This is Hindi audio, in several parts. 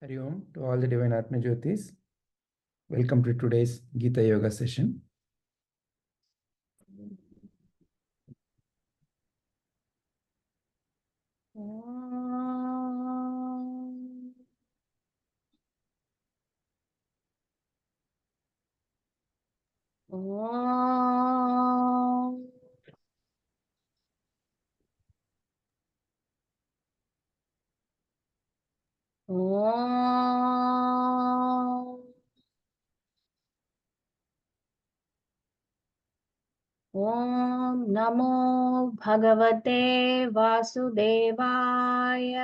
Hari Om to all the Divine Atma Jyotis. Welcome to today's Gita Yoga session. नमो भगवते वासुदेवाय।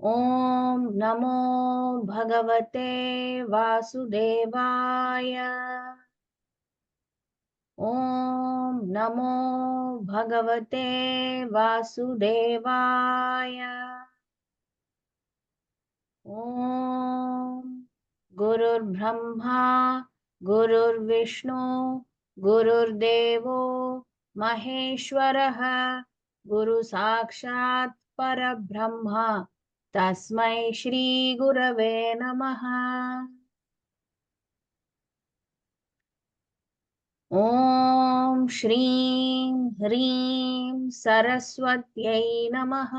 ॐ नमो भगवते वासुदेवाय। ॐ नमो भगवते वासुदेवाय। ॐ गुरुर्ब्रह्मा गुरुर्विष्णु गुरुर्देवो महेश्वरः गुरुसाक्षात् परब्रह्म तस्मै श्रीगुरवे नमः। ॐ श्रीं ह्रीं सरस्वत्यै नमः।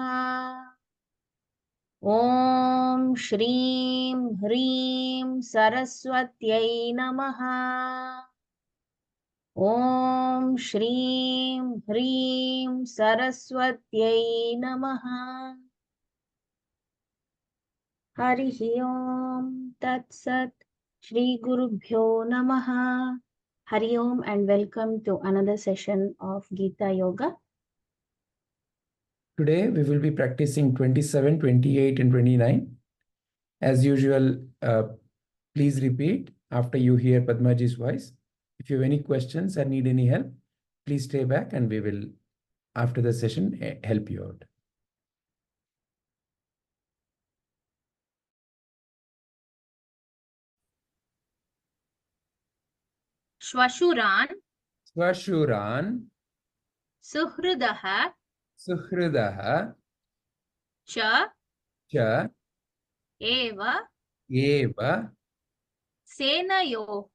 ॐ श्रीं ह्रीं सरस्वत्यै नमः ॐ श्रीं ह्रीं सरस्वत्यै नमः हरिः ॐ तत्सत् श्रीगुरुभ्यो नमः Hari Om and welcome to another session of Gita Yoga. Today we will be practicing 27, 28, and 29. As usual, uh, please repeat after you hear Padmaji's voice. If you have any questions or need any help, please stay back and we will, after the session, eh, help you out. श्वशुरान् Swashuran, सुहृदः Suhridaha, च Cha, एव Eva, सेनयोः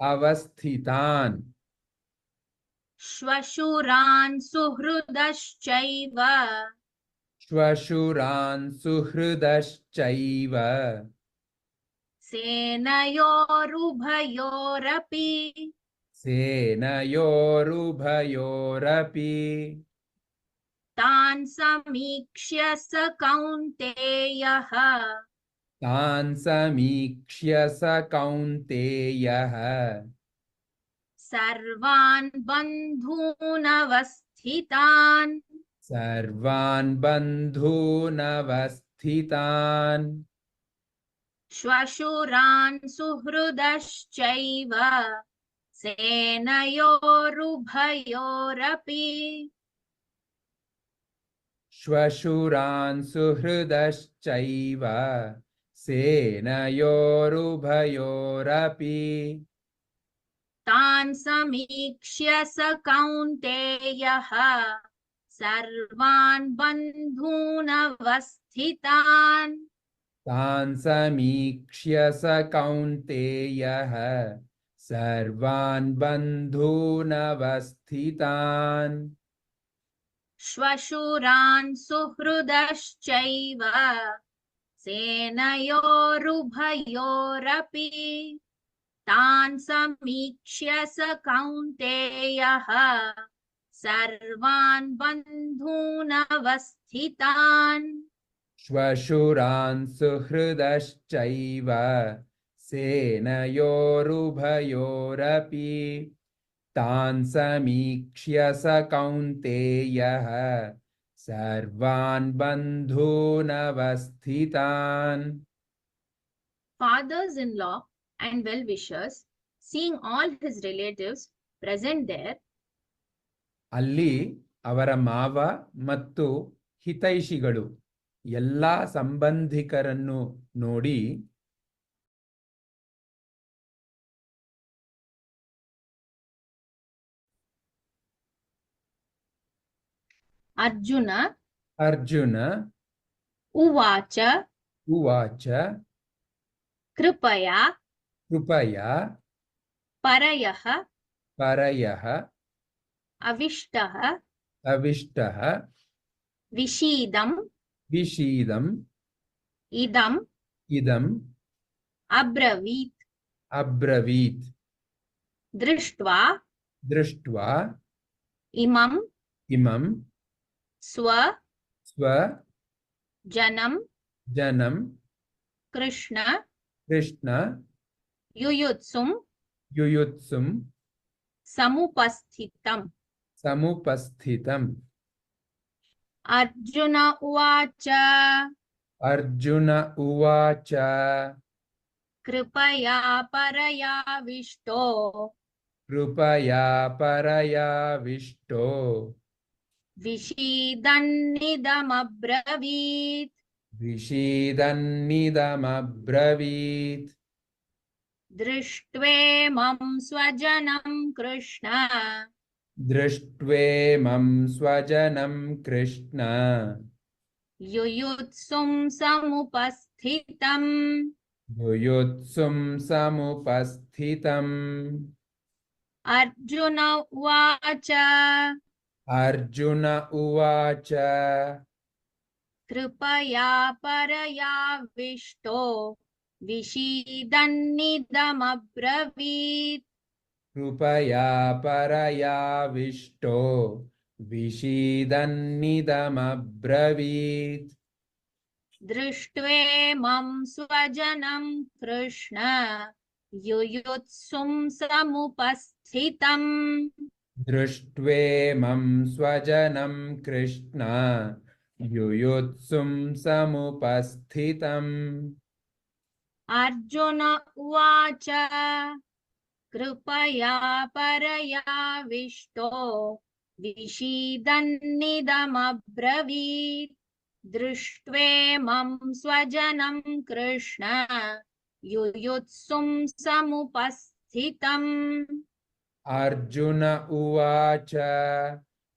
Avasthitan, श्वशुरान् सुहृदश्चैव Shvashuran, Suhridaschaiva, सेनयोरुभयोरपि Senayorubhayorapi, तान् समीक्ष्य स कौन्तेयः Tan samikshya sa kaunteyah, सर्वान् बन्धूनवस्थितान् Sarvan bandhunavasthitan, श्वशुरान् सुहृदश्चैव सेनयोरुभयोरपि Shvashuran suhridaschaiva, Senayorubhayorapi, तान् समीक्ष्य स कौन्तेयः सर्वान् बन्धूनवस्थितान् Tan samikshya sa kaunteyah, Sarvan bandhunavasthitan, श्वशुरान् सुहृदश्चैव सेनयोरुभयोरपि तान् समीक्ष्य स कौन्तेयः सर्वान् बन्धूनवस्थितान् Shvashuran suhridaschaiva, Senayorubhayorapi, Tan samikshya sa kaunteyah, सर्वान् बन्धूनवस्थितान् fathers-in-law and well-wishers, seeing all his relatives present there, ಅಲ್ಲಿ ಅವರ ಮಾವ ಮತ್ತು ಹಿತೈಷಿಗಳು ಎಲ್ಲಾ ಸಂಬಂಧಿಕರನ್ನು ನೋಡಿ अर्जुन अर्जुन उवाच उवाच कृपया कृपया परयः परयः अविष्टः अविष्टः विषीदं विषीदम् इदम् इदम् अब्रवीत् अब्रवीत् दृष्ट्वा दृष्ट्वा इमम् इमम् स्व स्व जनम जनम कृष्ण कृष्ण युयुत्सुम युयुत्सुम समुपस्थितम। समुपस्थितम। अर्जुन उवाच। अर्जुन उवाच। कृपया परयाविष्टो कृपया परयाविष्टो विषीदन्निदमब्रवीत्। विषीदन्निदमब्रवीत्। दृष्ट्वेमं स्वजनं कृष्ण। दृष्ट्वेमं स्वजनं कृष्ण। युयुत्सुं समुपस्थितम्। युयुत्सुं समुपस्थितम्। अर्जुन उवाच अर्जुन उवाच। कृपया परयाविष्टो विषीदन्निदमब्रवीत्। कृपया परयाविष्टो विषीदन्निदमब्रवीत्। दृष्ट्वेमं स्वजनं कृष्ण युयुत्सुं समुपस्थितम् दृष्ट्वेमं स्वजनं कृष्ण। युयुत्सुं समुपस्थितम्। अर्जुन उवाच कृपया परयाविष्टो विषीदन्निदमब्रवीत्। दृष्ट्वेमं स्वजनं कृष्ण युयुत्सुं समुपस्थितम् अर्जुन उवाच,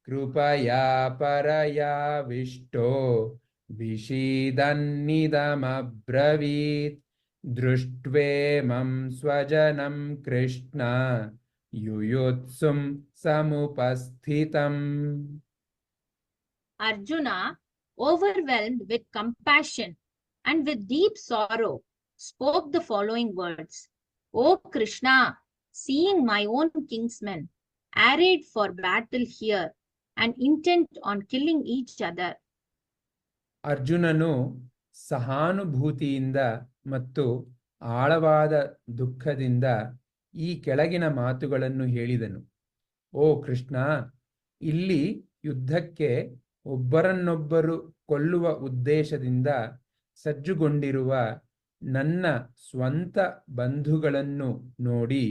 कृपया परया विष्टो, विषीदन्निदमब्रवीत्। दृष्ट्वे मम स्वजनं कृष्ण, युयुत्सुं समुपस्थितम्। Arjuna overwhelmed with compassion and with deep sorrow spoke the following words O Krishna seeing my own kinsmen arrayed for battle here and intent on killing each other, ಅರ್ಜುನನು ಸಹಾನುಭೂತಿಯಿಂದ ಮತ್ತು ಆಳವಾದ ದುಃಖದಿಂದ ಈ ಕೆಳಗಿನ ಮಾತುಗಳನ್ನು ಹೇಳಿದನು. ಓ ಕೃಷ್ಣ ಇಲ್ಲಿ ಯುದ್ಧಕ್ಕೆ ಒಬ್ಬರನ್ನೊಬ್ಬರು ಕೊಲ್ಲುವ ಉದ್ದೇಶದಿಂದ ಸಜ್ಜುಗೊಂಡಿರುವ ನನ್ನ ಸ್ವಂತ ಬಂಧುಗಳನ್ನು ನೋಡಿ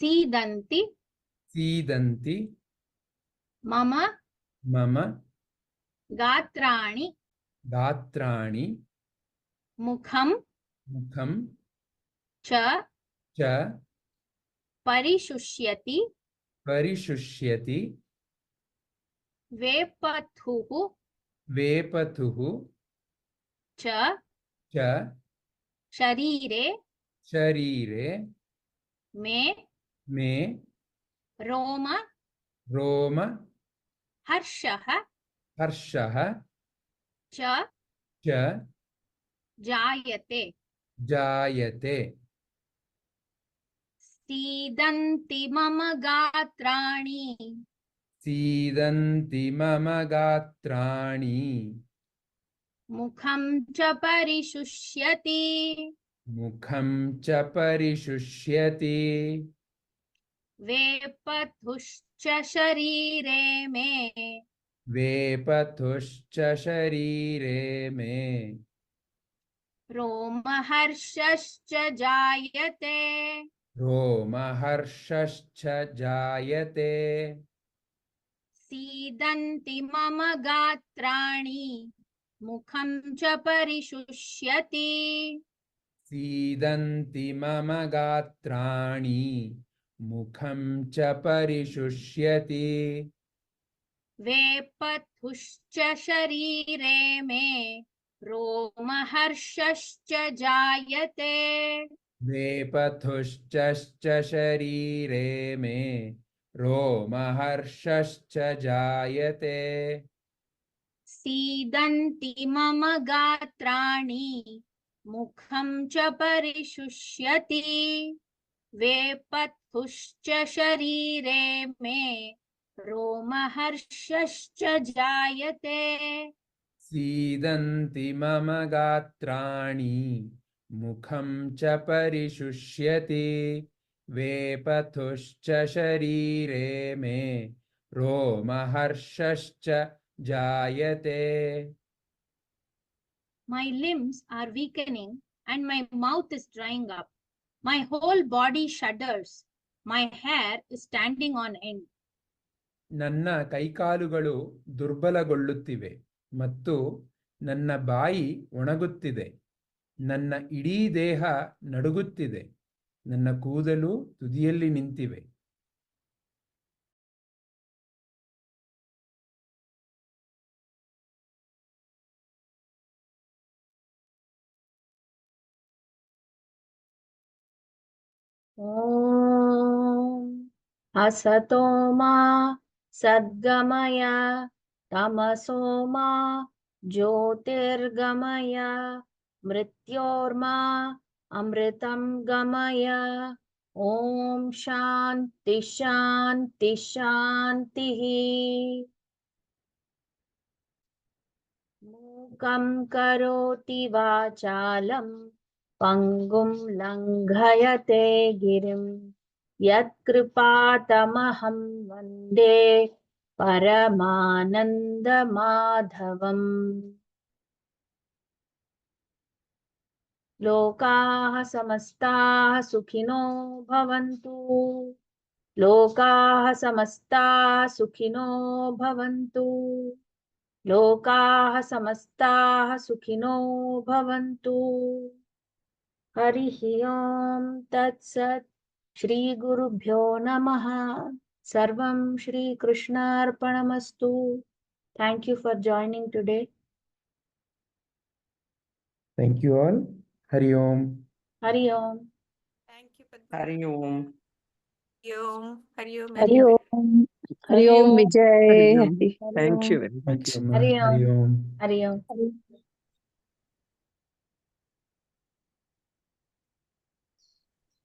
सीदन्ति। सीदन्ति। मम। मम। गात्राणि। गात्राणि। मुखं मुखं च। च। परिशुष्यति। परिशुष्यति। वेपथुः। वेपथुः। च। च। शरीरे। शरीरे। मे। मे रोम रोम हर्ष हर्ष च च जायते। जायते। सीदन्ति मम गात्राणि। सीदन्ति मम गात्राणि। मुखं च परिशुष्यति। मुखं च परिशुष्यति। वेपथुश्च शरीरे मे। वेपथुश्च शरीरे मे। रोमहर्षश्च जायते। रोमहर्षश्च जायते। सीदन्ति मम गात्राणि मुखं च परिशुष्यति। सीदन्ति मम गात्राणि। मुखं च परिशुष्यति। वेपथुश्च शरीरे मे रोमहर्षश्च जायते। वेपथुश्च शरीरे मे रोमहर्षश्च जायते। सीदन्ति मम गात्राणि मुखं च परिशुष्यति। वेपथुश्च शरीरे मे रोमहर्षश्च जायते। सीदन्ति मम गात्राणि मुखं च परिशुष्यति। वेपथुश्च शरीरे मे रोमहर्षश्च जायते। My limbs are weakening and my mouth is drying up. My whole body shudders. My hair is standing on end. ನನ್ನ ಕೈಕಾಲುಗಳು ದುರ್ಬಲಗೊಳ್ಳುತ್ತಿವೆ ಮತ್ತು ನನ್ನ ಬಾಯಿ ಒಣಗುತ್ತಿದೆ ನನ್ನ ಇಡೀ ದೇಹ ನಡುಗುತ್ತಿದೆ ನನ್ನ ಕೂದಲು ತುದಿಯಲ್ಲಿ ನಿಂತಿವೆ ॐ असतो मा सद्गमय तमसो मा ज्योतिर्गमय, मृत्योर्मा अमृतं गमय। ॐ शान्ति शान्ति शान्तिः। मूकं करोति वाचालं। పంగుం లంఘయతే గిరిం యత్కృపాతమహం వందే పరమానందమాధవం లోకా సమస్తా సుఖినో భవంతు లోకా సమస్తా సుఖినో భవంతు లోకా సమస్తా సుఖినో భవంతు हरि ओं तत्सुरभ्यो नम सर्व श्रीकृष्णापणमस्तु thank you for joining today thank you all Hari Om Hari Om thank you Hari Om Hari Om Hari Om Hari Om Vijay thank you very much Hari Om Hari Om Hari Om